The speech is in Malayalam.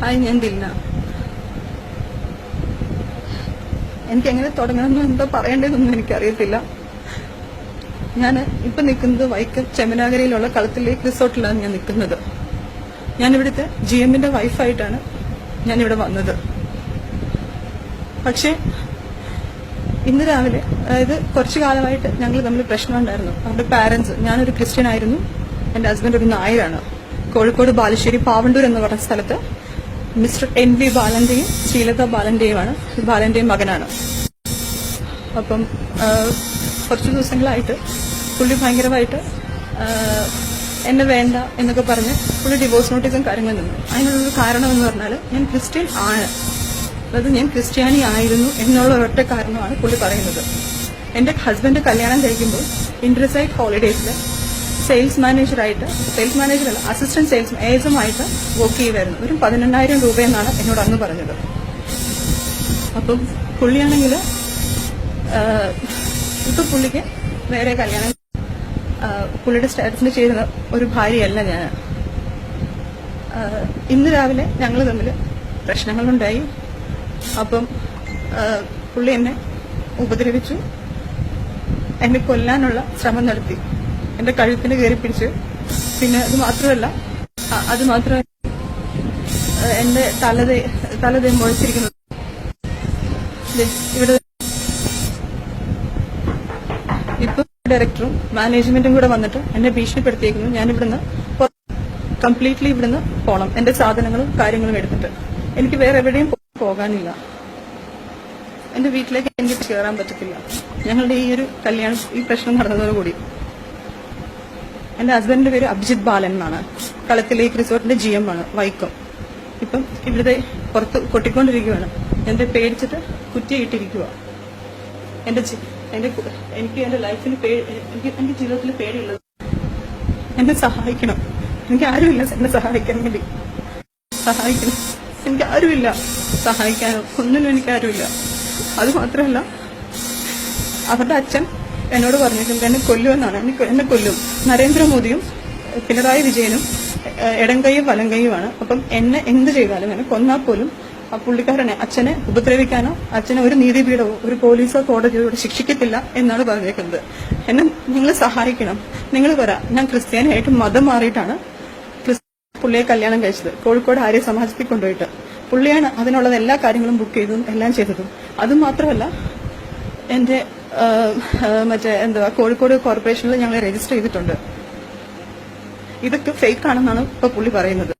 ഹായ് ഞാൻ ദിൽന എനിക്ക് എങ്ങനെ തുടങ്ങണമെന്ന് എന്തോ പറയേണ്ടതെന്നൊന്നും എനിക്കറിയത്തില്ല. ഞാൻ ഇപ്പൊ നിൽക്കുന്നത് വൈക്കം ചെമനാഗരയിലുള്ള കളത്തിലേക്ക് റിസോർട്ടിലാണ് ഞാൻ നിൽക്കുന്നത്. ഞാനിവിടുത്തെ ജി എമ്മിന്റെ വൈഫായിട്ടാണ് ഞാനിവിടെ വന്നത്. പക്ഷേ ഇന്ന് രാവിലെ അതായത് കുറച്ചു കാലമായിട്ട് ഞങ്ങൾ തമ്മിൽ പ്രശ്നമുണ്ടായിരുന്നു അവരുടെ പാരന്റ്സ് ഞാനൊരു ക്രിസ്ത്യൻ ആയിരുന്നു എന്റെ ഹസ്ബൻഡ് ഒരു നായരാണ്. കോഴിക്കോട് ബാലുശ്ശേരി പാവണ്ടൂർ എന്ന് പറഞ്ഞ സ്ഥലത്ത് മിസ്റ്റർ എൻ വി ബാലന്റെയും ശ്രീലത ബാലന്റെയുമാണ്. ബാലന്റെയും മകനാണ്. അപ്പം കുറച്ച് ദിവസങ്ങളായിട്ട് പുള്ളി ഭയങ്കരമായിട്ട് എന്നെ വേണ്ട എന്നൊക്കെ പറഞ്ഞ് പുള്ളി ഡിവോഴ്സ് നോട്ടീസും കാര്യങ്ങളും നിന്നു അതിനുള്ളൊരു കാരണം എന്ന് പറഞ്ഞാൽ ഞാൻ ക്രിസ്ത്യൻ ആണ്. അതായത് ഞാൻ ക്രിസ്ത്യാനി ആയിരുന്നു എന്നുള്ള ഒരൊറ്റ കാരണമാണ് പുള്ളി പറയുന്നത്. എന്റെ ഹസ്ബൻഡ് കല്യാണം കഴിക്കുമ്പോൾ ഇൻട്രസൈറ്റ് ഹോളിഡേസിൽ സെയിൽസ് മാനേജറായിട്ട് സെയിൽസ് മാനേജറല്ല അസിസ്റ്റന്റ് സെയിൽസ് ഏജമായിട്ട് വർക്ക് ചെയ്യുമായിരുന്നു ഒരു പതിനെണ്ണായിരം രൂപയെന്നാണ് എന്നോട് അന്ന് പറഞ്ഞത്. അപ്പം പുള്ളിയാണെങ്കിൽ ഇപ്പം പുള്ളിക്ക് വേറെ കല്യാണം പുള്ളിയുടെ സ്റ്റാറ്റസിന് ചെയ്യുന്ന ഒരു ഭാര്യയല്ല ഞാൻ ഇന്ന് രാവിലെ ഞങ്ങൾ തമ്മിൽ പ്രശ്നങ്ങളുണ്ടായി. അപ്പം പുള്ളി എന്നെ ഉപദ്രവിച്ചു. എന്നെ കൊല്ലാനുള്ള ശ്രമം നടത്തി. എന്റെ കഴുത്തിന് കയറി പിടിച്ച് പിന്നെ അത് മാത്രമല്ല അത് മാത്രമല്ല എന്റെ തലതേ തലതേ മുഴച്ചിരിക്കുന്നത് ഇവിടെ ഇപ്പൊ ഡയറക്ടറും മാനേജ്മെന്റും കൂടെ വന്നിട്ട് എന്നെ ഭീഷണിപ്പെടുത്തിയിരിക്കുന്നു ഞാൻ ഇവിടുന്ന് കംപ്ലീറ്റ്ലി ഇവിടുന്ന് പോണം. എന്റെ സാധനങ്ങളും കാര്യങ്ങളും എടുത്തിട്ട്. എനിക്ക് വേറെ എവിടെയും പോകാനില്ല. എന്റെ വീട്ടിലേക്ക് എനിക്ക് കയറാൻ പറ്റത്തില്ല. ഞങ്ങളുടെ ഈ ഒരു കല്യാണം ഈ പ്രശ്നം നടന്നതോടുകൂടി. എന്റെ ഹസ്ബൻഡിന്റെ പേര് അഭിജിത് ബാലൻ എന്നാണ്. കളത്തിലേക്ക് റിസോർട്ടിന്റെ ജി എം ആണ് വൈക്കം. ഇപ്പം ഇവിടുത്തെ പുറത്ത് കൊട്ടിക്കൊണ്ടിരിക്കുകയാണ് എന്റെ പേടിച്ചിട്ട് കുറ്റിയിട്ടിരിക്കുക എന്റെ എന്റെ എനിക്ക് എന്റെ ലൈഫിന് പേ- എനിക്ക് എന്റെ ജീവിതത്തിൽ പേടിയുള്ളത്. എന്നെ സഹായിക്കണം. എനിക്ക് ആരുമില്ല എന്നെ സഹായിക്കാൻ വേണ്ടി. സഹായിക്കണം. എനിക്ക് ആരുമില്ല. സഹായിക്കാനോ ഒന്നിനും എനിക്ക് ആരുമില്ല. അത് മാത്രമല്ല അവരുടെ അച്ഛൻ എന്നോട് പറഞ്ഞിട്ടുണ്ട് എന്നെ കൊല്ലുമെന്നാണ്. എന്നെ കൊല്ലും. നരേന്ദ്രമോദിയും പിണറായി വിജയനും ഇടംകൈയും വലംകൈയുമാണ് അപ്പം എന്നെ എന്ത് ചെയ്താലും എന്നെ കൊന്നാൽ പോലും ആ പുള്ളിക്കാരനെ അച്ഛനെ ഉപദ്രവിക്കാനോ അച്ഛനെ ഒരു നീതിപീഠമോ ഒരു പോലീസോ കോടതിയോ ഇവിടെ ശിക്ഷിക്കത്തില്ല എന്നാണ് പറഞ്ഞേക്കുന്നത് എന്നെ നിങ്ങൾ സഹായിക്കണം. നിങ്ങൾ പറ ഞാൻ ക്രിസ്ത്യാനിയായിട്ട് മതം മാറിയിട്ടാണ് പുള്ളിയെ കല്യാണം കഴിച്ചത്. കോഴിക്കോട് ആര്യ സമാജത്തിൽ കൊണ്ടുപോയിട്ട്. പുള്ളിയാണ് അതിനുള്ളത് എല്ലാ കാര്യങ്ങളും ബുക്ക് ചെയ്തതും എല്ലാം ചെയ്തതും. അതുമാത്രമല്ല ആ, മറ്റേ എന്താ കോഴിക്കോട് കോർപ്പറേഷനിൽ ഞങ്ങൾ രജിസ്റ്റർ ചെയ്തിട്ടുണ്ട്. ഇതൊക്കെ ഫേക്ക് ആണെന്നാണ് ഇപ്പൊ പുള്ളി പറയുന്നത്.